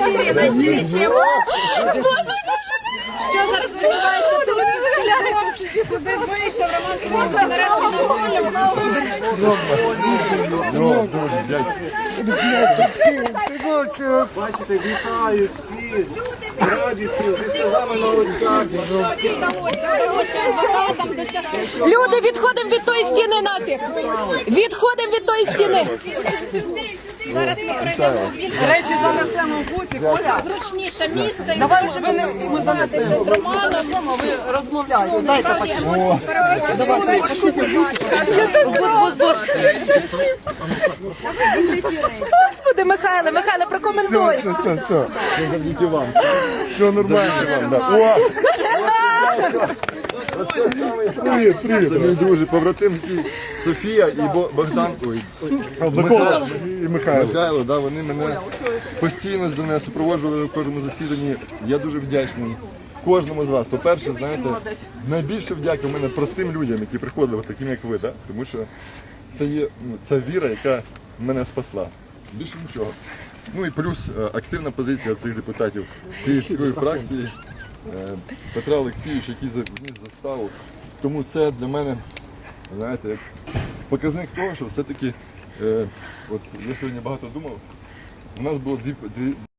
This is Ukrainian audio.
найщирі, найщиріші. Що зараз відбувається тут? Всі Сюди вийшов Роман Смольський, нарешті дякую. Бачите, вітаю зі сльозами на очах. Досягти. Люди, відходимо від тої стіни нафіг. Відходимо від тої стіни. Зараз ми прийдемо в більш Речі занесемо в бусі, Коля. зручніше місце і Давай ми спілкуватися занесемо. з Романом. Ви розмовляєте. Дайте Насправді емоції перебувають. Бус, бус, бус. Господи, Михайле, Михайле, прокоментуй. Все, все, все. Все завдяки вам. Все нормально вам. Да. О! Привіт, привіт. Це мій друже, побратим Софія і Бо- Богдан. Ой, Михайло. І Михайло. Михайло, да, вони мене постійно за мене супроводжували у кожному засіданні. Я дуже вдячний кожному з вас. По-перше, знаєте, найбільше вдяки у мене простим людям, які приходили, таким як ви, да? тому що це є ну, ця віра, яка мене спасла. Більше нічого. Ну і плюс е, активна позиція цих депутатів цієї цілої фракції Петра Олексійович, який за- заставу. Тому це для мене, знаєте, як показник того, що все-таки, е, от я сьогодні багато думав, у нас було дві, дві,